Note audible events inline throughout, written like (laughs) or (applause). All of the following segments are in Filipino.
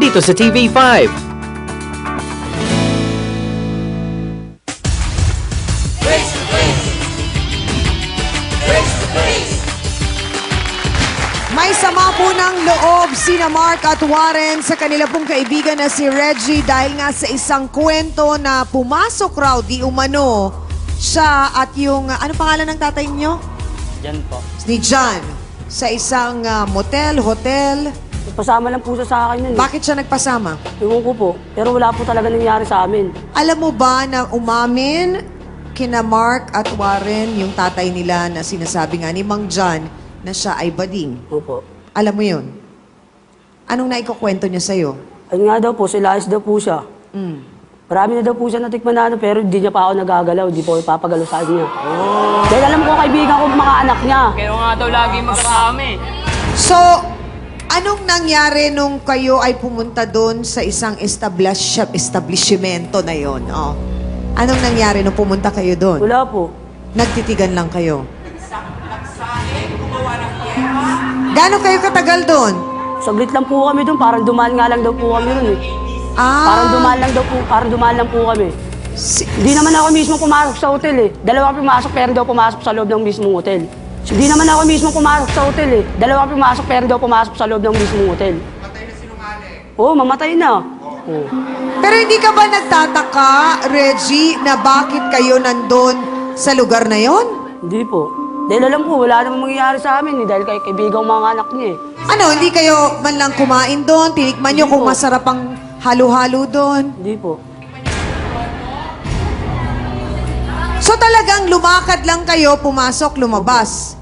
Dito sa TV5. May sama po ng loob sina Mark at Warren sa kanila pong kaibigan na si Reggie dahil nga sa isang kwento na pumasok raw di umano siya at yung, ano pangalan ng tatay niyo? Diyan po. Ni John. Sa isang ah, motel, hotel. Pasama lang po siya sa akin yun. Bakit siya nagpasama? Ewan ko po. Pero wala po talaga nangyari sa amin. Alam mo ba na umamin kina Mark at Warren yung tatay nila na sinasabi nga ni Mang John na siya ay bading? Opo. Alam mo yun? Anong naikukwento niya sa'yo? Ayun nga daw po, sila ayos daw po siya. Mm. Marami na daw po siya natikman na ano, pero hindi niya pa ako nagagalaw. Hindi po ako ipapagalaw sa kanya. Dahil alam ko kaibigan ko mga anak niya. Kaya nga daw lagi magkasama eh. So, anong nangyari nung kayo ay pumunta doon sa isang establish establishmento na yon? Oh. Anong nangyari nung pumunta kayo doon? Wala po. Nagtitigan lang kayo. Gano'n kayo katagal doon? Saglit lang po kami doon. Parang dumaan nga lang daw po kami doon eh. Ah, Parang dumaan lang daw po, parang dumaan lang po kami. si- Hindi naman ako mismo pumasok sa hotel eh. Dalawa pumasok pero daw pumasok sa loob ng mismong hotel. Hindi naman ako mismo pumasok sa hotel eh. Dalawa pumasok pero daw pumasok sa loob ng mismong hotel. Mamatay na sinungaling. Oo, mamatay na. Oo. Pero hindi ka ba nagtataka, Reggie, na bakit kayo nandun sa lugar na yon? Hindi po. Dahil alam ko, wala namang mangyayari sa amin eh. Dahil kay kaibigan ko mga anak niya eh. Ano, hindi kayo man lang kumain doon? Tinikman nyo Hindi kung po. masarap ang halo-halo doon? Hindi po. Talagang lumakad lang kayo, pumasok, lumabas.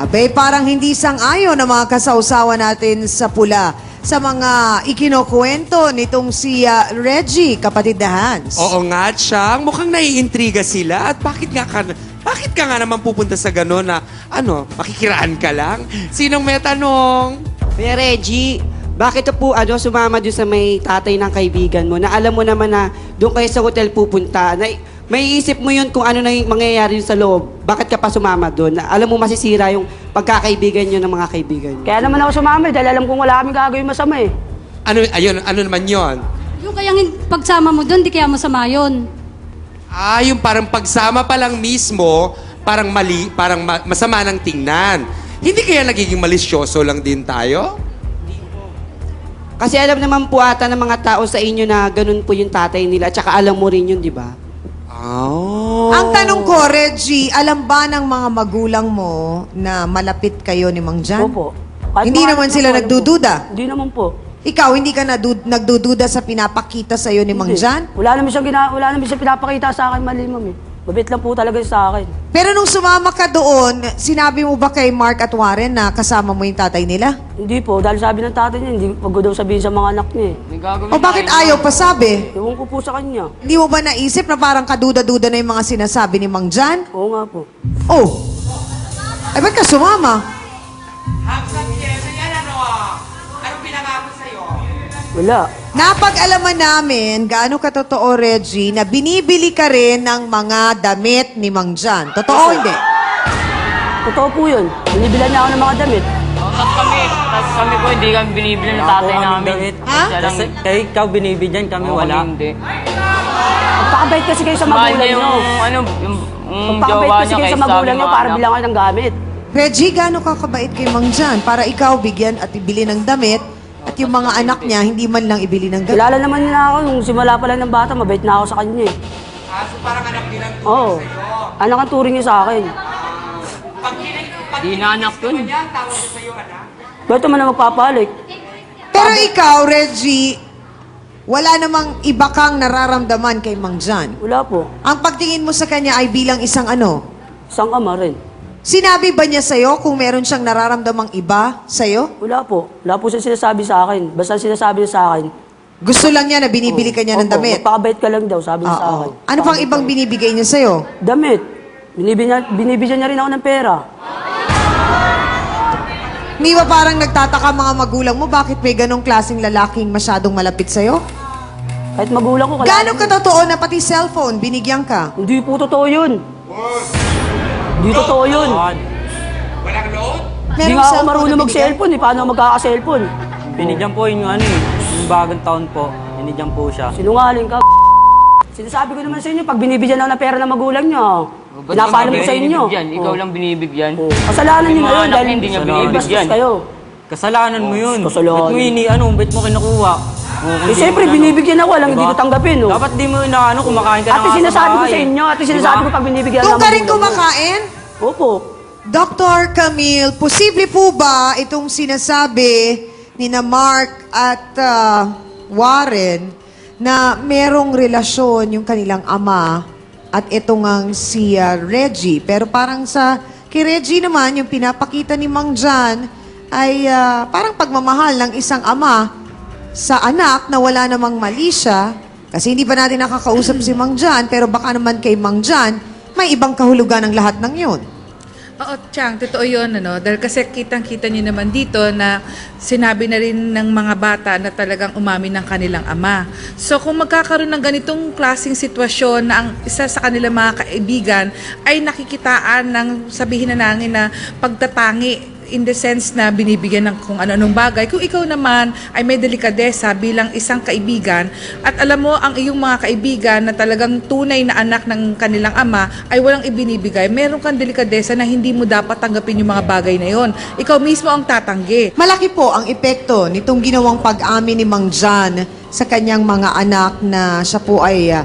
Abay, parang hindi sang-ayon ang mga kasausawa natin sa pula sa mga ikinokwento nitong si ah, Reggie, kapatid na Hans. Oo nga, Chang. Mukhang naiintriga sila. At bakit nga ka, bakit ka nga naman pupunta sa gano'n na, ano, makikiraan ka lang? Sinong may tanong? Kuya Reggie, bakit po ano, sumama doon sa may tatay ng kaibigan mo na alam mo naman na doon kayo sa hotel pupunta, na may isip mo yun kung ano na yung mangyayari sa loob. Bakit ka pa sumama doon? Na alam mo masisira yung pagkakaibigan nyo ng mga kaibigan nyo. Kaya naman ako sumama eh, dahil alam kong wala kami gagawin masama eh. Ano, ayun, ano naman yon? Yung kayang pagsama mo doon, di kaya masama yun. Ah, yung parang pagsama pa lang mismo, parang mali, parang ma- masama ng tingnan. Hindi kaya nagiging malisyoso lang din tayo? Kasi alam naman po ata ng mga tao sa inyo na ganun po yung tatay nila at saka alam mo rin yun, di ba? Oh. Ang tanong ko, Reggie, alam ba ng mga magulang mo na malapit kayo ni Mang Jan? Opo. Kahit Hindi mga naman anak sila ko, alam ko. nagdududa? Hindi naman po. Ikaw, hindi ka nadu- nagdududa sa pinapakita sa'yo ni Mang Hindi. Jan? Wala naman siyang gina, wala naman siyang pinapakita sa akin mali, ma'am eh. Babit lang po talaga sa akin. Pero nung sumama ka doon, sinabi mo ba kay Mark at Warren na kasama mo yung tatay nila? Hindi po, dahil sabi ng tatay niya, hindi wag ko daw sabihin sa mga anak niya eh. May gagawin O bakit ayaw pa sabi? Ewan ko po sa kanya. Hindi mo ba naisip na parang kaduda-duda na yung mga sinasabi ni Mang Jan? Oo nga po. Oh! Ay, ba't ka sumama? Wala. Napag-alaman namin, gaano katotoo, Reggie, na binibili ka rin ng mga damit ni Mang Jan. Totoo hindi? Totoo po yun. Binibilan niya ako ng mga damit. Oh, Tapos kami, tapos kami po hindi kami binibili ng tatay namin. Ha? Siya lang, Kasi kay ikaw binibigyan kami Oo, wala. hindi. Magpakabait kasi kayo sa Mahal magulang niya yung, ano, yung, yung jowa kasi niya kayo sa magulang mga para anak. bilang kayo ng gamit. Reggie, gaano ka kabait kay Mang Jan? Para ikaw bigyan at ibili ng damit at yung mga anak niya hindi man lang ibili ng gamit. Kilala naman niya ako nung simula pa lang ng bata, mabait na ako sa kanya eh. Ah, so parang anak din ang Oo. Anak ang turing niya sa akin. Di na anak yun. Ba't naman na magpapalik? Pero ikaw, Reggie, wala namang iba kang nararamdaman kay Mang Jan. Wala po. Ang pagtingin mo sa kanya ay bilang isang ano? Isang ama rin. Sinabi ba niya sa'yo kung meron siyang nararamdamang iba sa'yo? Wala po. Wala po siya sinasabi sa akin. Basta sinasabi niya sa akin. Gusto lang niya na binibili ka niya ng Opo, damit? Magpakabait ka lang daw, sabi niya sa Oo. akin. Ano pang ibang binibigay niya sa'yo? Damit. Binibigyan, binibigyan niya rin ako ng pera. Hindi ba parang nagtataka mga magulang mo bakit may ganong klaseng lalaking masyadong malapit sa'yo? Kahit magulang ko, Gaano ka totoo na pati cellphone binigyan ka? Hindi po totoo yun. Hindi totoo yun. Walang load? Hindi nga ako marunong mag-cellphone eh. Paano magkaka-cellphone? Binigyan po yung ano eh, yung bagong taon po. Binigyan po siya. Sinungaling ka. (laughs) Sinasabi ko naman sa inyo, pag binibigyan ako ng pera ng magulang nyo, pinapaalam ikaw ko sa inyo. binibigyan? Ikaw Oh. lang binibigyan. Oh. Kasalanan nyo yun anak dahil hindi niya binibigyan. kayo. Kasalanan mo yun. Kasalanan. Ba't mo ini, ano, ba't mo kinukuha? Oh, kung Eh, di siyempre, ano. binibigyan ako, alam hindi Diba? ko tanggapin, no? Dapat di mo inaano, kumakain ka na Ate, nga sa sinasabi ko bahay. sa inyo, ate, sinasabi Diba? ko pag binibigyan Doon ka rin kumakain? Opo. Dr. Camille, posible po ba itong sinasabi ni na Mark at ah, Warren na merong relasyon yung kanilang ama at ito ngang si ah, Reggie. Pero parang sa kay Reggie naman, yung pinapakita ni Mang John ay ah, parang pagmamahal ng isang ama sa anak na wala namang mali siya. Kasi hindi pa natin nakakausap si Mang John, pero baka naman kay Mang John, may ibang kahulugan ng lahat ng yun. Oo, Chang, totoo yun, ano? Dahil kasi kitang-kita niyo naman dito na sinabi na rin ng mga bata na talagang umamin ng kanilang ama. So, kung magkakaroon ng ganitong klaseng sitwasyon na ang isa sa kanilang mga kaibigan ay nakikitaan ng sabihin na namin na pagtatangi in the sense na binibigyan ng kung ano-anong bagay. Kung ikaw naman ay may delikadesa bilang isang kaibigan at alam mo ang iyong mga kaibigan na talagang tunay na anak ng kanilang ama ay walang ibinibigay, meron kang delikadesa na hindi mo dapat tanggapin yung mga bagay na yon. Ikaw mismo ang tatanggi. Malaki po ang epekto nitong ginawang pag-amin ni Mang John sa kanyang mga anak na siya po ay ah,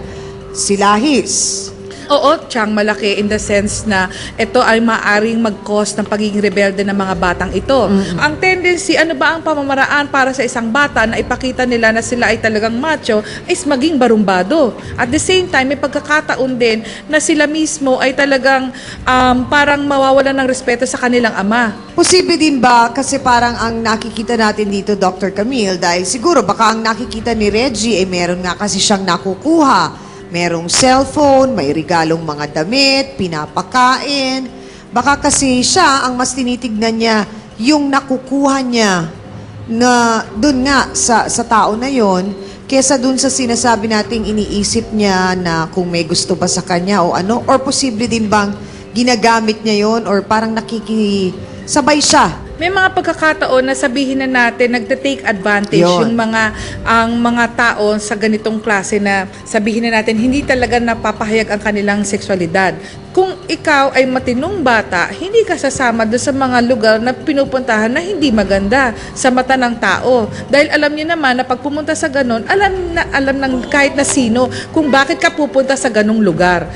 silahis. Oo, Chang, malaki in the sense na ito ay maaring mag-cause ng pagiging rebelde ng mga batang ito. Ang tendency, ano ba ang pamamaraan para sa isang bata na ipakita nila na sila ay talagang macho is maging barumbado. At the same time, may pagkakataon din na sila mismo ay talagang um, parang mawawalan ng respeto sa kanilang ama. Posible din ba, kasi parang ang nakikita natin dito, Dr. Camille, dahil siguro baka ang nakikita ni Reggie ay meron nga kasi siyang nakukuha. Merong cellphone, may regalong mga damit, pinapakain. Baka kasi siya, ang mas tinitignan niya, yung nakukuha niya na dun nga sa, sa tao na yon kesa dun sa sinasabi nating iniisip niya na kung may gusto ba sa kanya o ano, or posible din bang ginagamit niya yon or parang nakikisabay siya May mga pagkakataon na sabihin na natin nagte-take advantage Yun. yung mga ang mga tao sa ganitong klase na sabihin na natin hindi talaga napapahayag ang kanilang sexualidad. Kung ikaw ay matinong bata, hindi ka sasama doon sa mga lugar na pinupuntahan na hindi maganda sa mata ng tao. Dahil alam niyo naman na pag pumunta sa ganon, alam na alam ng kahit na sino kung bakit ka pupunta sa ganong lugar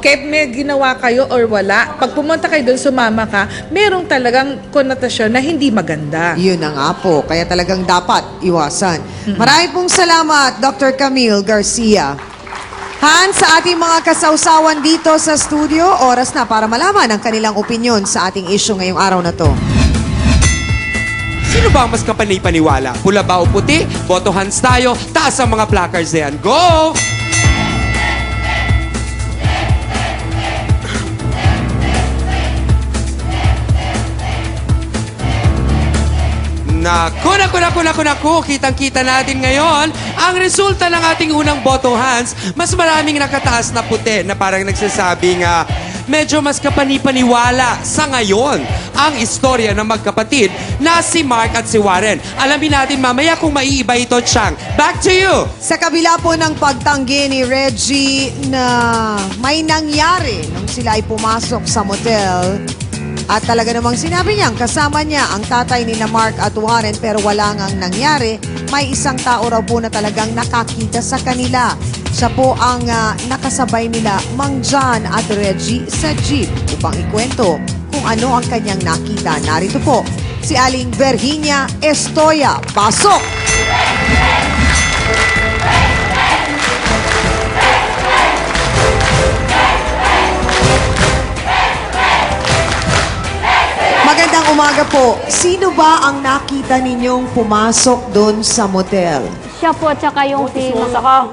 kahit may ginawa kayo or wala, pag pumunta kayo doon, sumama ka, merong talagang konotasyon na hindi maganda. Yun na nga po. Kaya talagang dapat iwasan. Marami pong salamat, Dr. Camille Garcia. Han, sa ating mga kasausawan dito sa studio, oras na para malaman ang kanilang opinion sa ating issue ngayong araw na to. Sino ba ang mas kapanay-paniwala? Pula ba o puti? Boto hands tayo. Taas ang mga placards na yan. Go! Naku, naku, naku, naku, naku. Kitang-kita natin ngayon ang resulta ng ating unang boto hands. Mas maraming nakataas na puti na parang nagsasabing nga medyo mas kapanipaniwala sa ngayon ang istorya ng magkapatid na si Mark at si Warren. Alamin natin mamaya kung maiiba ito, Chang. Back to you! Sa kabila po ng pagtanggi ni Reggie na may nangyari nung sila ay pumasok sa motel, at talaga namang sinabi niyang kasama niya ang tatay ni Mark at Warren pero wala ngang nangyari, may isang tao raw po na talagang nakakita sa kanila. Siya po ang ah, nakasabay nila Mang John at Reggie sa jeep upang ikwento kung ano ang kanyang nakita. Narito po si Aling Virginia Estoya. Pasok! Magandang umaga po. Sino ba ang nakita ninyong pumasok doon sa motel? Siya po, tsaka yung si Pusa ka.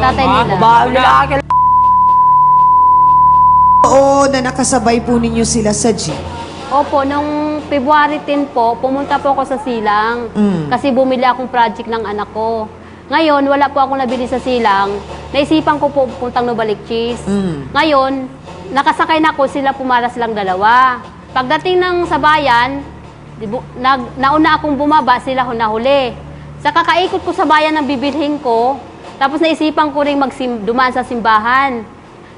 Tatay nila. Babae lalaki. Oo, na nakasabay po ninyo sila sa jeep. Opo, nung February 10 po, pumunta po ako sa Silang. Mm. Kasi bumili akong project ng anak ko. Ngayon, wala po akong nabili sa Silang. Naisipan ko po puntang Novalicchis. Mm. Ngayon, nakasakay na ako, sila pumara silang dalawa. Pagdating ng sa bayan, nag, nauna akong bumaba, sila ho nahuli. Sa kakaikot ko sa bayan ng bibilhin ko, tapos naisipan ko rin magsim, dumaan sa simbahan.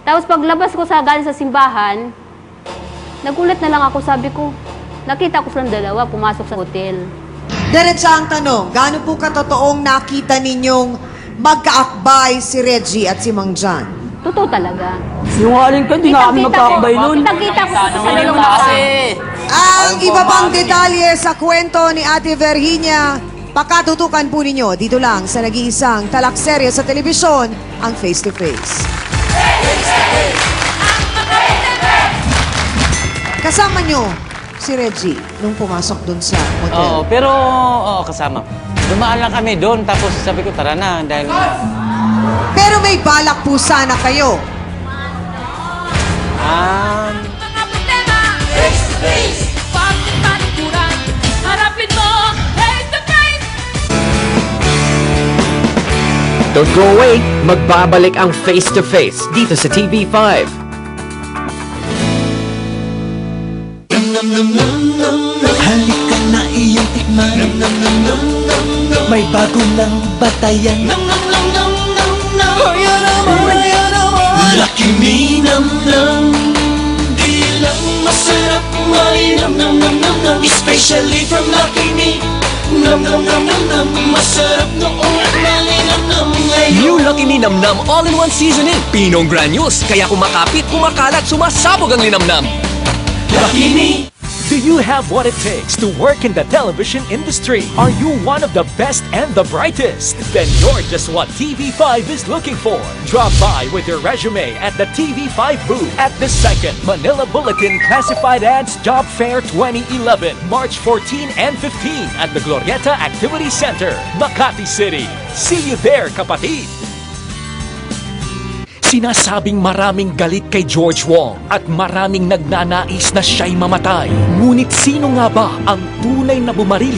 Tapos paglabas ko sa galing sa simbahan, nagulat na lang ako, sabi ko, nakita ko silang dalawa pumasok sa hotel. Diretsa ang tanong, gaano po katotoong nakita ninyong magkaakbay si Reggie at si Mang John? Totoo talaga. Sinungaling ka, di na kami magkakabay nun. Kitang-kita ko sa salong ka kasi. Ang iba pang detalye sa kwento ni Ate Virginia, pakatutukan po ninyo dito lang sa nag-iisang talakserye sa telebisyon, ang Face to Face. Kasama nyo si Reggie nung pumasok dun sa Oo, hotel. pero oo, kasama. Dumaan lang kami doon, tapos sabi ko, tara na, dahil Pero may balak po sana kayo. ah, Don't go away, magbabalik ang Face to Face dito sa TV5. Halika na iyong tikman. May bago ng batayan me nam nam Di lang masarap. Mainam nam nam nam nam Especially from Lucky me. Nam nam nam nam nam Masarap noong mainam nam ngayon. New Lucky Me Nam Nam All-in-One Seasoning. Pinong granules, kaya kumakapit, kumakalat, sumasabog ang linamnam. Lucky me Do you have what it takes to work in the television industry? Are you one of the best and the brightest? Then you're just what TV5 is looking for. Drop by with your resume at the TV5 booth at the second Manila Bulletin Classified Ads Job Fair 2011, March 14 and 15 at the Glorieta Activity Center, Makati City. See you there, kapatid! Sinasabing maraming galit kay George Wong at maraming nagnanais na siya'y mamatay. Ngunit sino nga ba ang tunay na bumaril